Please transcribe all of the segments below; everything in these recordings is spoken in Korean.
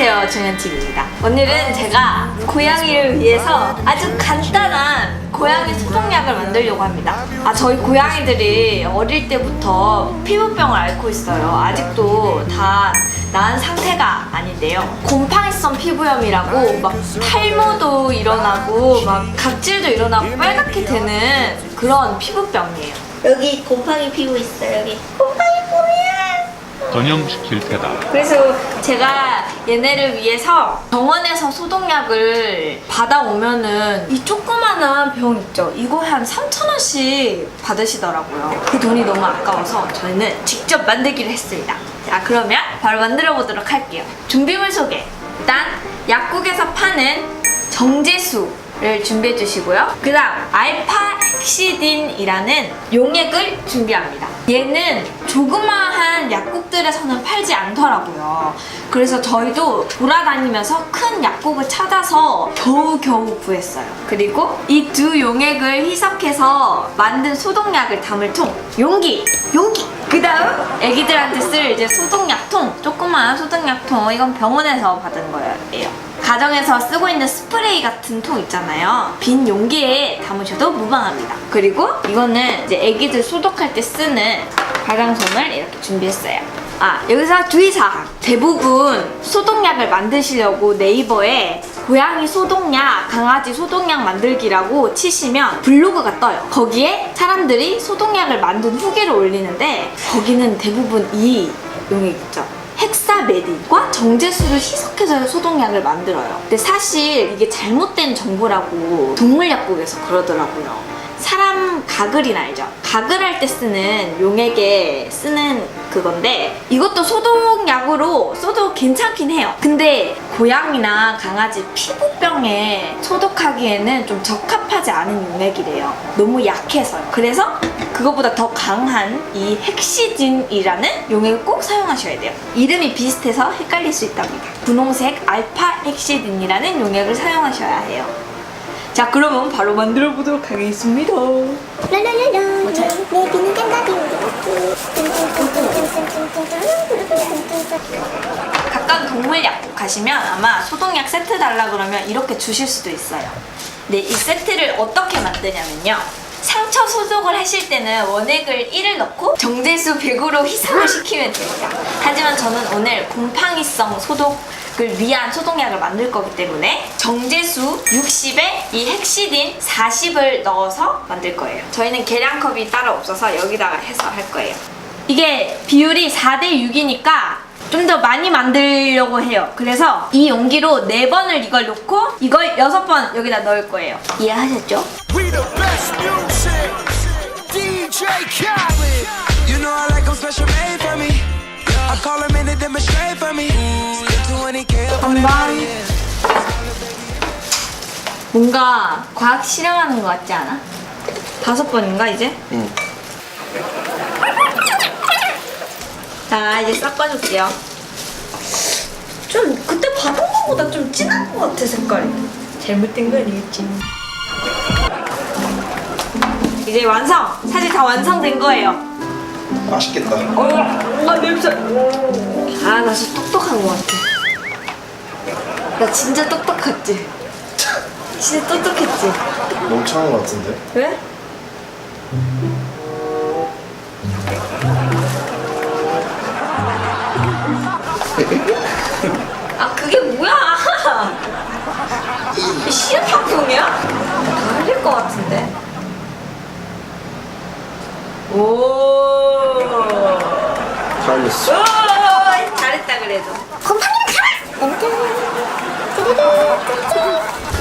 안녕하세요 정현TV입니다. 오늘은 제가 고양이를 위해서 아주 간단한 고양이 소독약을 만들려고 합니다. 아 저희 고양이들이 어릴 때부터 피부병을 앓고 있어요. 아직도 다 나은 상태가 아닌데요. 곰팡이성 피부염이라고 막 탈모도 일어나고 막 각질도 일어나고 빨갛게 되는 그런 피부병이에요. 여기 곰팡이 피고 있어 여기. 곰팡이 뽀이야 전염시킬 테다. 그래서 제가 얘네를 위해서 병원에서 소독약을 받아오면은 이 조그마한 병 있죠? 이거 한 3,000원씩 받으시더라고요. 그 돈이 너무 아까워서 저희는 직접 만들기로 했습니다. 자, 그러면 바로 만들어 보도록 할게요. 준비물 소개. 일단 약국에서 파는 정제수 를 준비해 주시고요. 그 다음 알파엑시딘이라는 용액을 준비합니다. 얘는 조그마한 약국들에서는 팔지 않더라고요. 그래서 저희도 돌아다니면서 큰 약국을 찾아서 겨우겨우 구했어요. 그리고 이 두 용액을 희석해서 만든 소독약을 담을 통. 용기! 용기! 그 다음 애기들한테 쓸 이제 소독약통. 조그마한 소독약통. 이건 병원에서 받은 거예요. 가정에서 쓰고 있는 스프레이 같은 통 있잖아요. 빈 용기에 담으셔도 무방합니다. 그리고 이거는 이제 애기들 소독할 때 쓰는 발광솜을 이렇게 준비했어요 아 여기서 주의사항 대부분 소독약을 만드시려고 네이버에 고양이 소독약, 강아지 소독약 만들기라고 치시면 블로그가 떠요. 거기에 사람들이 소독약을 만든 후기를 올리는데 거기는 대부분 이 용액 있죠. 헥사메딘과 정제수를 희석해서 소독약을 만들어요. 근데 사실 이게 잘못된 정보라고 동물약국에서 그러더라고요. 사람 가글이나 알죠? 가글할 때 쓰는 용액에 쓰는 그건데 이것도 소독약으로 써도 괜찮긴 해요. 근데 고양이나 강아지 피부병에 소독하기에는 좀 적합하지 않은 용액이래요. 너무 약해서요. 그래서 그거보다 더 강한 이 헥시딘이라는 용액을 꼭 사용하셔야 돼요. 이름이 비슷해서 헷갈릴 수 있답니다. 분홍색 알파 헥시딘이라는 용액을 사용하셔야 해요. 자 그러면 바로 만들어 보도록 하겠습니다. 라라라라 내 비는 땡가비 가까운 동물 약국 가시면 아마 소독약 세트 달라 그러면 이렇게 주실 수도 있어요. 근데 이 세트를 어떻게 만드냐면요. 상처 소독을 하실 때는 원액을 1을 넣고 정제수 100으로 희석을 시키면 됩니다. 하지만 저는 오늘 곰팡이성 소독 을 위한 소독약을 만들 거기 때문에 정제수 60에 이 헥시딘 40을 넣어서 만들 거예요. 저희는 계량컵이 따로 없어서 여기다가 해서 할 거예요. 이게 비율이 4대 6이니까 좀더 많이 만들려고 해요. 그래서 이 용기로 4번을 이걸 놓고 이걸 6번 여기다 넣을 거예요. 이해하셨죠? I call 'em in to demonstrate for me. Spend 20k up on it. 한번 뭔가 과학 실험하는 것 같지 않아? 다섯 번인가 이제? 응. 자 이제 섞어줄게요. 좀 그때 받은 것보다 좀 진한 것 같아 색깔이. 잘못된 거 아니겠지? 이제 완성! 사실 다 완성된 거예요. 맛있겠다. 어, 아 냄새. 아, 나 진짜 똑똑한 것 같아. 나 진짜 똑똑했지. 진짜 똑똑했지. 너무 차은 것 같은데. 왜? 아 그게 뭐야? 이 시럽 방송이야? 다 흘릴 것 같은데. 오. 잘렸어. 오, 잘했다 그래도.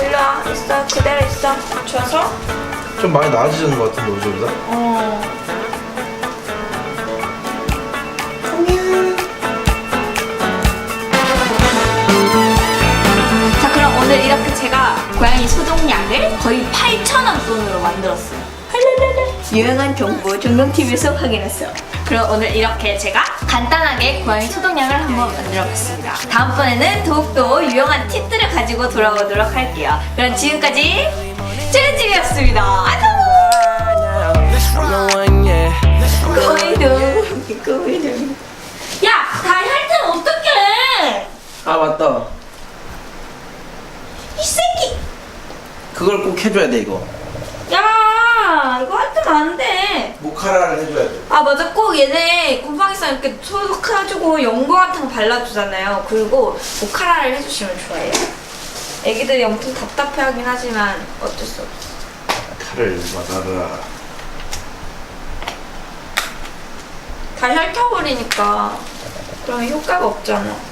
일로와 있어 그대로 있어 맞춰서 좀 많이 나아지는 것 같은데 어제보다. 어 자 그럼 오늘 이렇게 제가 고양이 소독약을 거의 8,000원 돈으로 만들었어요. 유용한 정보 정동TV에서 확인했어요. 그럼 오늘 이렇게 제가 간단하게 고양이 초동량을 한번 만들어봤습니다. 다음번에는 더욱더 유용한 팁들을 가지고 돌아오도록 할게요. 그럼 지금까지 쯔른집이었습니다. 안녕! 고이동 고이동 야! 다이할땐 어떡해! 아 맞다 이 새끼! 그걸 꼭 해줘야 돼 이거 안 돼. 모카라를 해줘야 돼. 아 맞아 꼭 얘네 곰팡이성 이렇게 소독해가지고 연고 같은 거 발라주잖아요. 그리고 모카라를 해주시면 좋아요. 애기들이 엄청 답답해하긴 하지만 어쩔 수 없어. 칼을 맞아라. 다 핥혀버리니까 그러면 효과가 없잖아.